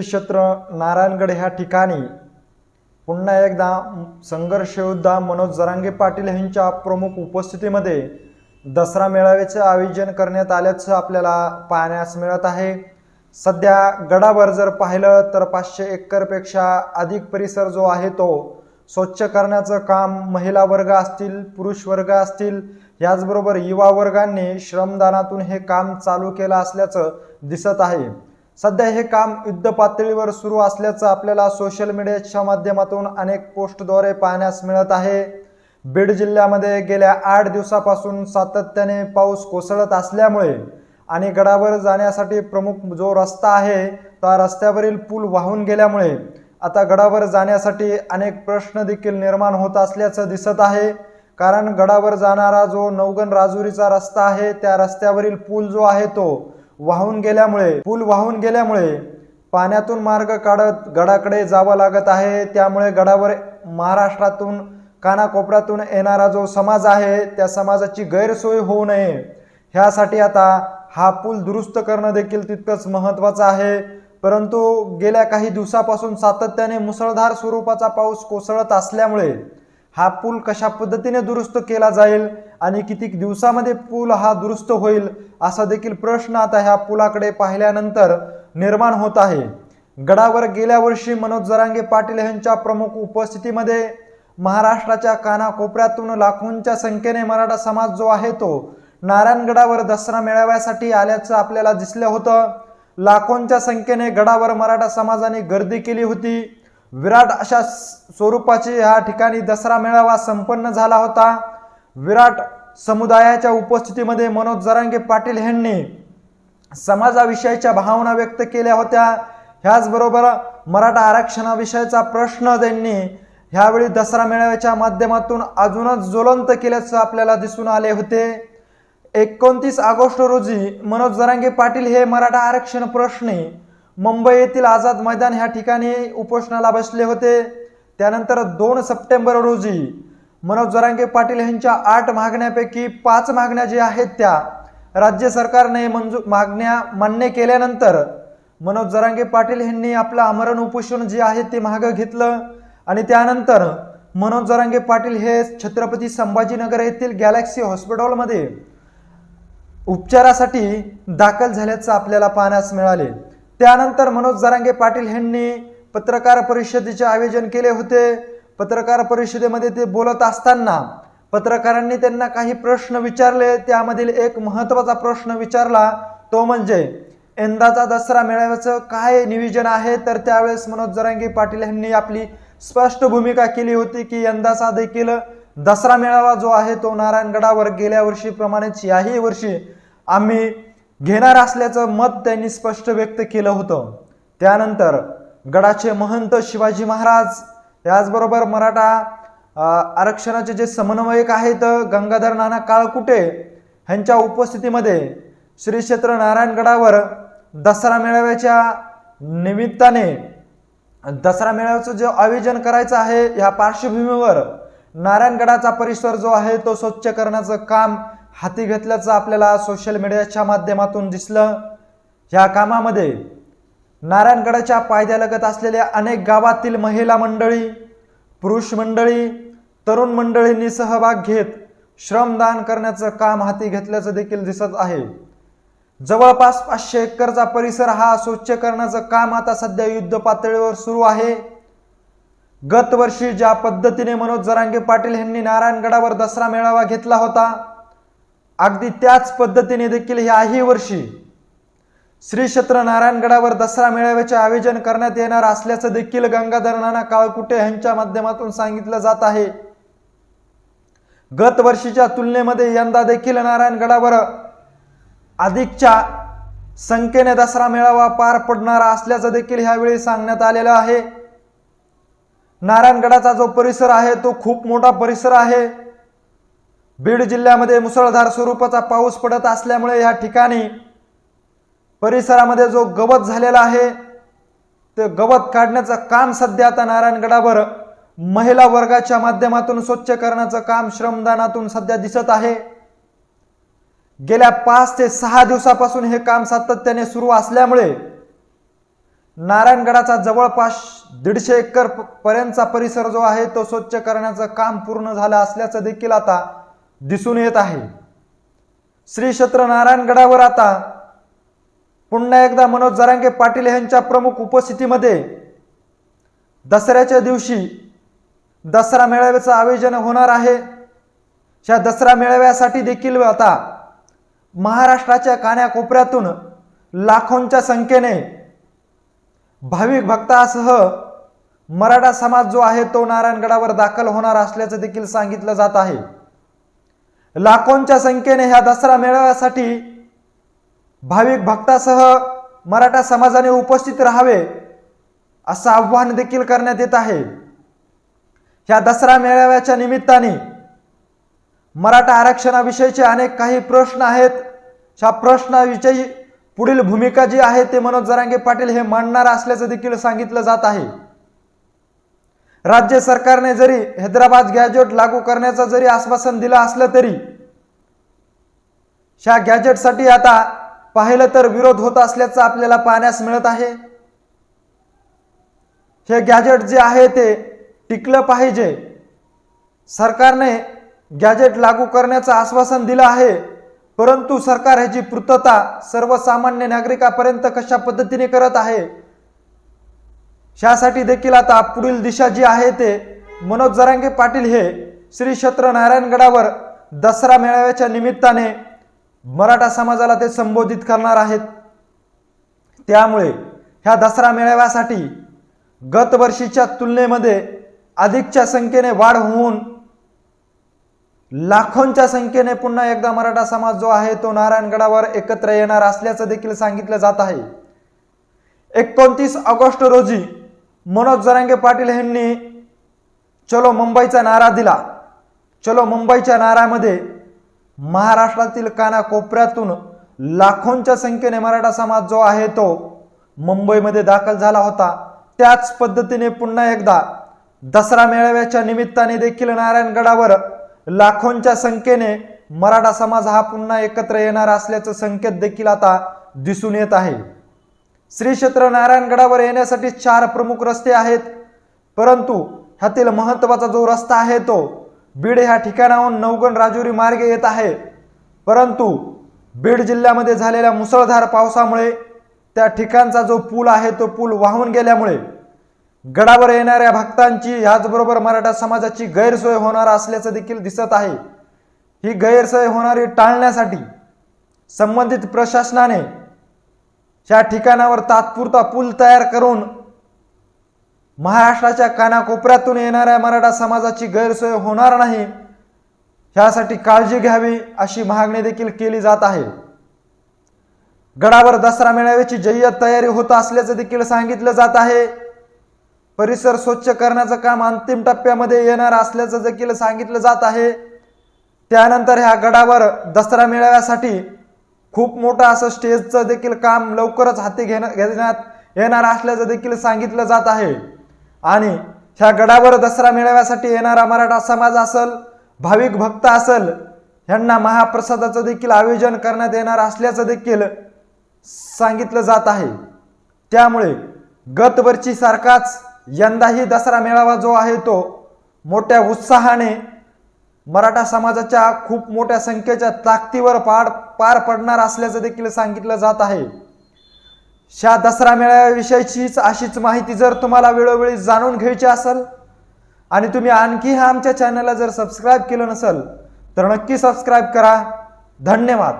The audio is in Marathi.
क्षेत्र नारायणगड ह्या ठिकाणी पुन्हा एकदा संघर्षयोद्धा मनोज जरांगे पाटील यांच्या प्रमुख उपस्थितीमध्ये दसरा मेळाव्याचे आयोजन करण्यात आल्याचं आपल्याला पाहण्यास मिळत आहे. सध्या गडावर जर पाहिलं तर पाचशे एकरपेक्षा अधिक परिसर जो आहे तो स्वच्छ करण्याचं काम महिला वर्ग असतील पुरुष वर्ग असतील याचबरोबर युवा वर्गांनी श्रमदानातून हे काम चालू केलं असल्याचं दिसत आहे. सध्या हे काम युद्ध पातळीवर सुरू असल्याचं आपल्याला सोशल मीडियाच्या माध्यमातून अनेक पोस्टद्वारे पाहण्यास मिळत आहे. बीड जिल्ह्यामध्ये गेल्या आठ दिवसापासून सातत्याने पाऊस कोसळत असल्यामुळे आणि गडावर जाण्यासाठी प्रमुख जो रस्ता आहे त्या रस्त्यावरील पूल वाहून गेल्यामुळे आता गडावर जाण्यासाठी अनेक प्रश्न देखील निर्माण होत असल्याचं दिसत आहे. कारण गडावर जाणारा जो नवगण राजुरीचा रस्ता आहे त्या रस्त्यावरील पूल जो आहे तो वाहून गेल्यामुळे पूल वाहून गेल्यामुळे पाण्यातून मार्ग काढत गडाकडे जावं लागत आहे. त्यामुळे गडावर महाराष्ट्रातून कानाकोपऱ्यातून येणारा जो समाज आहे त्या समाजाची गैरसोय होऊ नये. ह्यासाठी आता हा पूल दुरुस्त करणं देखील तितकंच महत्त्वाचं आहे. परंतु गेल्या काही दिवसापासून सातत्याने मुसळधार स्वरूपाचा पाऊस कोसळत असल्यामुळे हा पूल कशा पद्धतीने दुरुस्त केला जाईल आणि किती दिवसामध्ये पूल हा दुरुस्त होईल असा देखील प्रश्न आता ह्या पुलाकडे पाहिल्यानंतर निर्माण होत आहे. गडावर गेल्या वर्षी मनोज जरांगे पाटील यांच्या प्रमुख उपस्थितीमध्ये महाराष्ट्राच्या कानाकोपऱ्यातून लाखोंच्या संख्येने मराठा समाज जो आहे तो नारायणगडावर दसरा मेळाव्यासाठी आल्याचं आपल्याला दिसलं होतं. लाखोंच्या संख्येने गडावर मराठा समाजाने गर्दी केली होती. विराट अशा स्वरूपाची ह्या ठिकाणी दसरा मेळावा संपन्न झाला होता. विराट समुदायाच्या उपस्थितीमध्ये मनोज जरांगे पाटील यांनी समाजाविषयीच्या भावना व्यक्त केल्या होत्या. ह्याचबरोबर मराठा आरक्षणाविषयीचा प्रश्न त्यांनी ह्यावेळी दसरा मेळाव्याच्या माध्यमातून अजूनच ज्वलंत केल्याचं आपल्याला दिसून आले होते. एकोणतीस ऑगस्ट रोजी मनोज जरांगे पाटील हे मराठा आरक्षण प्रश्नी मुंबई येथील आझाद मैदान ह्या ठिकाणी उपोषणाला बसले होते. त्यानंतर दोन सप्टेंबर रोजी मनोज जरांगे पाटील यांच्या आठ मागण्यापैकी पाच मागण्या ज्या आहेत त्या राज्य सरकारने मंजूर मागण्या मान्य केल्यानंतर मनोज जरांगे पाटील यांनी आपलं आमरण उपोषण जे आहे ते मागं घेतलं आणि त्यानंतर मनोज जरांगे पाटील हे छत्रपती संभाजीनगर येथील गॅलेक्सी हॉस्पिटलमध्ये उपचारासाठी दाखल झाल्याचं आपल्याला पाहण्यास मिळाले. त्यानंतर मनोज जरांगे पाटील यांनी पत्रकार परिषदेचे आयोजन केले होते. पत्रकार परिषदेमध्ये ते बोलत असताना पत्रकारांनी त्यांना काही प्रश्न विचारले. त्यामधील एक महत्त्वाचा प्रश्न विचारला तो म्हणजे यंदाचा दसरा मेळाव्याचं काय नियोजन आहे? तर त्यावेळेस मनोज जरांगे पाटील यांनी आपली स्पष्ट भूमिका केली होती की यंदाचा देखील दसरा मेळावा जो आहे तो नारायणगडावर गेल्या वर्षीप्रमाणेच याही वर्षी आम्ही घेणार असल्याचं मत त्यांनी स्पष्ट व्यक्त केलं होतं. त्यानंतर गडाचे महंत शिवाजी महाराज याचबरोबर मराठा आरक्षणाचे जे समन्वयक आहेत गंगाधर नाना काळकुटे ह्यांच्या उपस्थितीमध्ये श्री क्षेत्र नारायणगडावर दसरा मेळाव्याच्या निमित्ताने दसरा मेळाव्याचं जे आयोजन करायचं आहे ह्या पार्श्वभूमीवर नारायणगडाचा परिसर जो आहे तो स्वच्छ करण्याचं काम हाती घेतल्याचं आपल्याला सोशल मीडियाच्या माध्यमातून दिसलं. ह्या कामामध्ये नारायणगडाच्या पायद्यालगत असलेल्या अनेक गावातील महिला मंडळी पुरुष मंडळी तरुण मंडळींनी सहभाग घेत श्रमदान करण्याचं काम हाती घेतल्याचं देखील दिसत आहे. जवळपास पाचशे एकरचा परिसर हा स्वच्छ करण्याचं काम आता सध्या युद्ध पातळीवर सुरू आहे. गतवर्षी ज्या पद्धतीने मनोज जरांगे पाटील यांनी नारायणगडावर दसरा मेळावा घेतला होता अगदी त्याच पद्धतीने देखील ह्याही वर्षी श्री क्षेत्र नारायणगडावर दसरा मेळाव्याचे आयोजन करण्यात येणार असल्याचं देखील गंगाधर नाना काळकुटे यांच्या माध्यमातून सांगितलं जात आहे. गत वर्षीच्या तुलनेमध्ये यंदा देखील नारायणगडावर अधिकच्या संख्येने दसरा मेळावा पार पडणारा असल्याचं देखील ह्यावेळी सांगण्यात आलेलं आहे. नारायणगडाचा जो परिसर आहे तो खूप मोठा परिसर आहे. बीड जिल्ह्यामध्ये मुसळधार स्वरूपाचा पाऊस पडत असल्यामुळे या ठिकाणी परिसरामध्ये जो गवत झालेला आहे ते गवत काढण्याचं काम सध्या आता नारायणगडावर महिला वर्गाच्या माध्यमातून स्वच्छ करण्याचं काम श्रमदानातून सध्या दिसत आहे. गेल्या पाच ते सहा दिवसापासून हे काम सातत्याने सुरू असल्यामुळे नारायणगडाचा जवळपास दीडशे एकर प- पर्यंतचा परिसर जो आहे तो स्वच्छ करण्याचं काम पूर्ण झालं असल्याचं देखील आता दिसून येत आहे. श्री क्षेत्र नारायणगडावर आता पुन्हा एकदा मनोज जरांगे पाटील यांच्या प्रमुख उपस्थितीमध्ये दसऱ्याच्या दिवशी दसरा मेळाव्याचं आयोजन होणार आहे. ह्या दसरा मेळाव्यासाठी देखील आता महाराष्ट्राच्या कान्याकोपऱ्यातून लाखोंच्या संख्येने भाविक भक्तासह मराठा समाज जो आहे तो नारायणगडावर दाखल होणार असल्याचं देखील सांगितलं जात आहे. लाखोंच्या संख्येने ह्या दसरा मेळाव्यासाठी भाविक भक्तासह मराठा समाजाने उपस्थित राहावे असं आव्हान देखील करण्यात येत आहे. ह्या दसरा मेळाव्याच्या निमित्ताने मराठा आरक्षणाविषयीचे अनेक काही प्रश्न आहेत. ह्या प्रश्नाविषयी पुढील भूमिका जी आहे ते मनोज जरांगे पाटील हे मांडणार असल्याचं देखील सांगितलं जात आहे. राज्य सरकारने जरी हैदराबाद गॅजेट लागू करण्याचं जरी आश्वासन दिलं असलं तरी ह्या गॅजेटसाठी आता पाहिलं तर विरोध होत असल्याचं आपल्याला पाहण्यास मिळत आहे. हे गॅजेट जे आहे ते टिकलं पाहिजे. सरकारने गॅजेट लागू करण्याचं आश्वासन दिलं आहे. परंतु सरकार ह्याची पूर्तता सर्वसामान्य नागरिकापर्यंत कशा पद्धतीने करत आहे? ह्यासाठी देखील आता पुढील दिशा जी आहे ते मनोज जरांगे पाटील हे श्री क्षेत्र नारायणगडावर दसरा मेळाव्याच्या निमित्ताने मराठा समाजाला ते संबोधित करणार आहेत. त्यामुळे ह्या दसरा मेळाव्यासाठी गतवर्षीच्या तुलनेमध्ये अधिकच्या संख्येने वाढ होऊन लाखोंच्या संख्येने पुन्हा एकदा मराठा समाज जो आहे तो नारायणगडावर एकत्र येणार असल्याचं देखील सांगितलं जात आहे. एकोणतीस ऑगस्ट रोजी मनोज जरांगे पाटील यांनी चलो मुंबईचा नारा दिला. चलो मुंबईच्या नाऱ्यामध्ये महाराष्ट्रातील कानाकोपऱ्यातून लाखोंच्या संख्येने मराठा समाज जो आहे तो मुंबईमध्ये दाखल झाला होता. त्याच पद्धतीने पुन्हा एकदा दसरा मेळाव्याच्या निमित्ताने देखील नारायणगडावर लाखोंच्या संख्येने मराठा समाज हा पुन्हा एकत्र येणार असल्याचं संकेत देखील आता दिसून येत आहे. श्री क्षेत्र नारायणगडावर येण्यासाठी चार प्रमुख रस्ते आहेत परंतु ह्यातील महत्त्वाचा जो रस्ता आहे तो बीड ह्या ठिकाणाहून नवगण राजुरी मार्गे येत आहे. परंतु बीड जिल्ह्यामध्ये झालेल्या मुसळधार पावसामुळे त्या ठिकाणचा जो पूल आहे तो पूल वाहून गेल्यामुळे गडावर येणाऱ्या भक्तांची ह्याचबरोबर मराठा समाजाची गैरसोय होणार असल्याचं देखील दिसत आहे. ही गैरसोय होणारी टाळण्यासाठी संबंधित प्रशासनाने ह्या ठिकाणावर तात्पुरता पूल तयार करून महाराष्ट्राच्या कानाकोपऱ्यातून येणाऱ्या मराठा समाजाची गैरसोय होणार नाही ह्यासाठी काळजी घ्यावी अशी मागणी देखील केली जात आहे. गडावर दसरा मेळाव्याची जय्यत तयारी होत असल्याचं देखील सांगितलं जात आहे. परिसर स्वच्छ करण्याचं काम अंतिम टप्प्यामध्ये येणार असल्याचं देखील सांगितलं जात आहे. त्यानंतर ह्या गडावर दसरा मेळाव्यासाठी खूप मोठं असं स्टेजचं देखील काम लवकरच हाती घेण्यात घेण्यात येणार असल्याचं देखील सांगितलं जात आहे. आणि ह्या गडावर दसरा मेळाव्यासाठी येणारा मराठा समाज असल भाविक भक्त असल ह्यांना महाप्रसादाचं देखील आयोजन करण्यात येणार असल्याचं देखील सांगितलं जात आहे. त्यामुळे गतवर्षी सारखाच यंदाही दसरा मेळावा जो आहे तो मोठ्या उत्साहाने मराठा समाजाच्या खूप मोठ्या संख्येच्या ताकदीवर पार पार पडणार असल्याचं देखील सांगितलं जात आहे. शा दसरा मेळाव्याविषयीचीच अशीच माहिती जर तुम्हाला वेळोवेळी जाणून घ्यायची असेल आणि तुम्ही आणखी हा आमच्या चॅनलला जर सबस्क्राईब केलं नसेल तर नक्की सबस्क्राईब करा. धन्यवाद.